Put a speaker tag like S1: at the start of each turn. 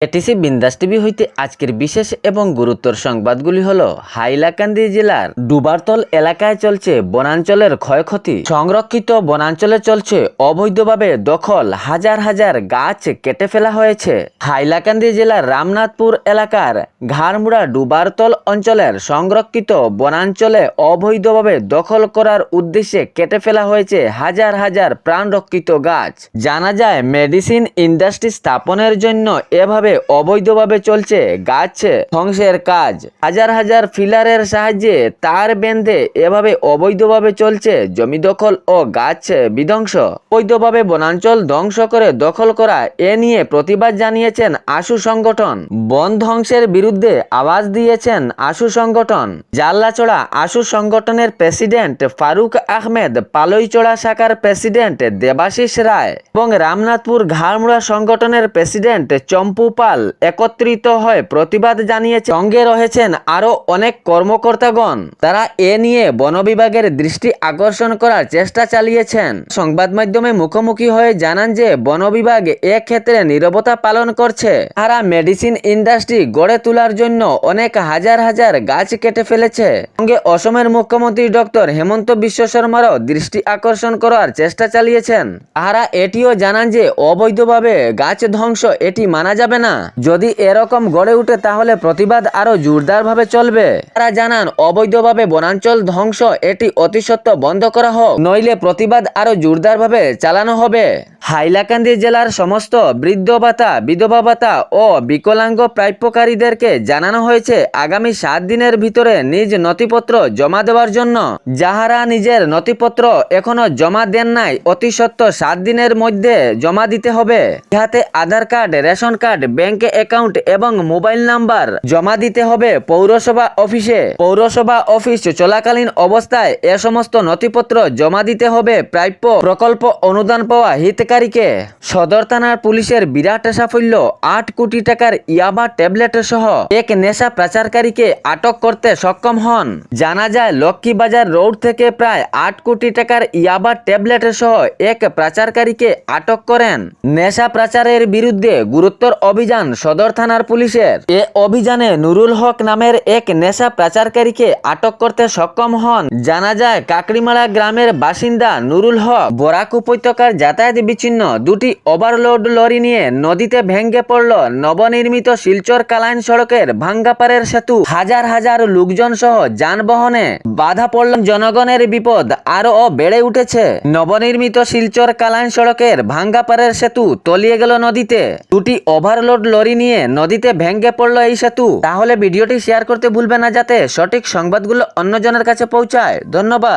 S1: ATC বিন্দাস TV হইতে আজকের বিশেষ এবং গুরুত্বর সংবাদগুলি হল, হাইলাকান্দি জেলার ডুবারতল এলাকায় চলছে বনাঞ্চলের ক্ষয়ক্ষতি। সংরক্ষিত বনাঞ্চলে চলছে অবৈধভাবে দখল, হাজার হাজার গাছ কেটে ফেলা হয়েছে। হাইলাকান্দি জেলার রামনাথপুর এলাকার ঘাড়মুড়া ডুবারতল অঞ্চলের সংরক্ষিত বনাঞ্চলে অবৈধভাবে দখল করার উদ্দেশ্যে কেটে ফেলা হয়েছে হাজার হাজার প্রাণরক্ষিত গাছ। জানা যায়, মেডিসিন ইন্ডাস্ট্রি স্থাপনের জন্য এভাবে অবৈধভাবে চলছে গাছ ধ্বংসের কাজ? হাজার হাজার ফিলারের সাহায্যে তার বেঁধে এভাবে অবৈধভাবে চলছে জমি দখল ও গাছ বিধ্বংস। অবৈধভাবে বনাঞ্চল ধ্বংস করে দখল করা এ নিয়ে প্রতিবাদ জানিয়েছেন আশু সংগঠন। বন ধ্বংসের বিরুদ্ধে আওয়াজ দিয়েছেন আশু সংগঠন। জাল্লাচড়া আশু সংগঠনের প্রেসিডেন্ট ফারুক আহমেদ পালইচড়া শাখার প্রেসিডেন্ট দেবাশিস রায় এবং রামনাথপুর ঘাড়মুড়া সংগঠনের প্রেসিডেন্ট চম্পু পাল একত্রিত হয়ে প্রতিবাদ জানিয়েছে। সঙ্গে রয়েছেন আরও অনেক কর্মকর্তাগণ। তারা এ নিয়ে বন বিভাগের দৃষ্টি আকর্ষণ করার চেষ্টা চালিয়েছেন। সংবাদ মাধ্যমে মুখোমুখি হয়ে জানান যে, বন বিভাগ এ ক্ষেত্রে নীরবতা পালন করছে। তারা মেডিসিন ইন্ডাস্ট্রি গড়ে তোলার জন্য অনেক হাজার হাজার গাছ কেটে ফেলেছে। সঙ্গে অসমের মুখ্যমন্ত্রী ডক্টর হেমন্ত বিশ্ব শর্মারও দৃষ্টি আকর্ষণ করার চেষ্টা চালিয়েছেন। তারা এটিও জানান যে, অবৈধভাবে গাছ ধ্বংস এটি মানা যাবে না। যদি এরকম গড়ে উঠে তাহলে প্রতিবাদ আরও জোরদার ভাবে চলবে। তারা জানান, অবৈধভাবে বনাঞ্চল ধ্বংস, এটি অতি সত্ত্বর বন্ধ করা হোক। নইলে প্রতিবাদ আরও জোরদার ভাবে চালানো হবে। হাইলাকান্দি জেলার সমস্ত বৃদ্ধ ভাতা, বিধবা ভাতা ও বিকলাঙ্গ প্রাপ্যকারীদেরকে জানানো হয়েছে আগামী সাত দিনের ভিতরে নিজ নথিপত্র জমা দেওয়ার জন্য। যাহারা নিজের নথিপত্র এখনও জমা দেন নাই, অতি সত্ত্বর সাত দিনের মধ্যে জমা দিতে হবে। ইহাতে Aadhaar card, ration card, bank account এবং মোবাইল নাম্বার জমা দিতে হবে পৌরসভা অফিসে। পৌরসভা অফিস চলাকালীন অবস্থায় এ সমস্ত নথিপত্র জমা দিতে হবে। প্রাপ্য প্রকল্প অনুদান পাওয়া হিতকারীকে সদর থানার পুলিশের বিরাট সাফল্য আট কোটি টাকার ইয়াবা ট্যাবলেট সহ এক নেশা পাচারকারীকে আটক করতে সক্ষম হন। জানা যায়, লক্ষ্মীবাজার রোড থেকে প্রায় আট কোটি টাকার ইয়াবা ট্যাবলেট সহ এক পাচারকারীকে আটক করেন। নেশা পাচারের বিরুদ্ধে গুরুত্বর অভিযান সদর থানার পুলিশের। এ অভিযানে নুরুল হক নামের এক নেশা পাচারকারীকে আটক করতে সক্ষম হন। জানা যায় কাকড়িমালা গ্রামের বাসিন্দা নুরুল হক বরাক উপত্যকার যাতায়াত বিচ্ছিন্ন। দুটি ওভারলোড লরি নিয়ে নদীতে ভেঙ্গে পড়ল নবনির্মিত শিলচর কালাইন সড়কের ভাঙ্গাপাড়ের সেতু। হাজার হাজার লোকজন সহ যানবাহনে বাধা পড়ল জনগণের বিপদ, আরও বেড়ে উঠেছে। নবনির্মিত শিলচর কালাইন সড়কের ভাঙ্গাপাড়ের সেতু তলিয়ে গেল নদীতে। দুটি ওভারলোড লরি নিয়ে নদীতে ভেঙ্গে পড়ল এই সেতু। তাহলে ভিডিওটি শেয়ার করতে ভুলবে না যাতে সঠিক সংবাদগুলো অন্যজনের কাছে পৌঁছায়। ধন্যবাদ।